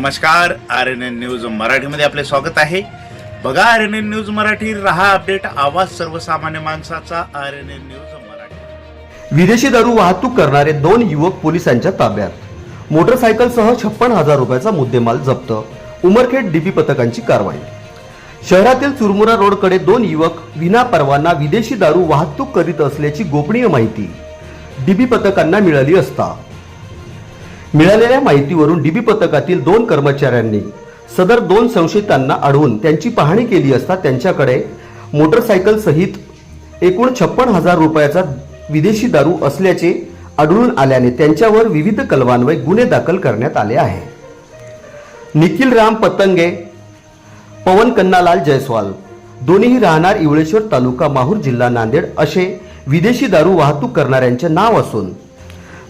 नमस्कार R N N news मराठीमध्ये आपले स्वागत आहे. बघा R N N news Marathi रहा अपडेट आवाज सर्वसामान्य माणसाचा R N N news Marathi. विदेशी दारू वाहतूक करणारे दोन युवक पोलिसांच्या ताब्यात. मोटरसायकलसह छप्पन हजार रुपयाचा मुद्देमाल जप्त. उमरखेड डीपी पथकांची कारवाई. शहरातील चुरमुरा रोडकडे दोन युवक विना परवाना विदेशी दारू वाहतूक करीत असल्याची गोपनीय माहिती. डीबी पथकांना मिळाली असता. मिळालेल्या माहितीवरून डीबी पथकातील दोन कर्मचाऱ्यांनी सदर दोन संशयितांना अडवून त्यांची पाहणी केली असता त्यांच्याकडे मोटरसायकल सहित एकूण छप्पन हजार रुपयाचा विदेशी दारू असल्याचे आढळून आल्याने त्यांच्यावर विविध कलमान्वये गुन्हे दाखल करण्यात आले आहे. निखिल राम पतंगे पवन कन्नालाल जयस्वाल दोन्हीही राहणार इवळेश्वर तालुका माहूर जिल्हा नांदेड असे विदेशी दारू वाहतूक करणाऱ्यांचे नाव असून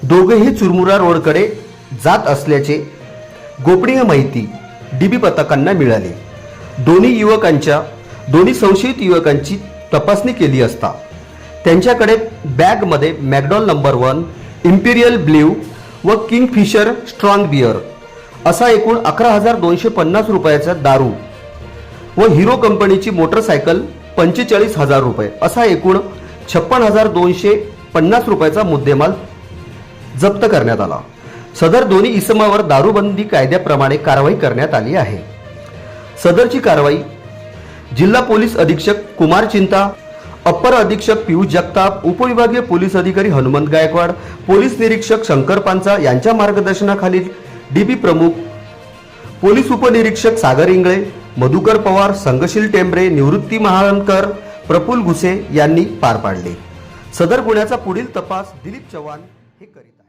दोघेही चुरमुरा रोडकडे जात असल्याचे गोपनीय माहिती डीबी पथकांना मिळाली. दोन्ही युवकांच्या दोन्ही संशयित युवकांची तपासणी केली असता त्यांच्याकडे बॅगमध्ये McDowell number one Imperial Blue व किंगफिशर स्ट्रॉंग बियर असा एकूण अकरा हजार दोनशे पन्नास रुपयाचा दारू व हिरो कंपनीची मोटरसायकल पंचेचाळीस हजार रुपये असा एकूण छप्पन हजार दोनशे पन्नास रुपयाचा मुद्देमाल जप्त करण्यात आला. सदर दोन्ही इसमावर दारूबंदी कायद्याप्रमाणे कारवाई करण्यात आली आहे. सदरची कारवाई जिल्हा पोलीस अधीक्षक कुमार चिंता अप्पर अधीक्षक पियुष जगताप उपविभागीय पोलीस अधिकारी हनुमंत गायकवाड पोलीस निरीक्षक शंकर पांचा यांच्या मार्गदर्शनाखालील डीबी प्रमुख पोलीस उपनिरीक्षक सागर इंगळे मधुकर पवार संघशील टेंबरे निवृत्ती महाळंकर प्रफुल घुसे यांनी पार पाडले. सदर गुन्ह्याचा पुढील तपास दिलीप चव्हाण हे करीत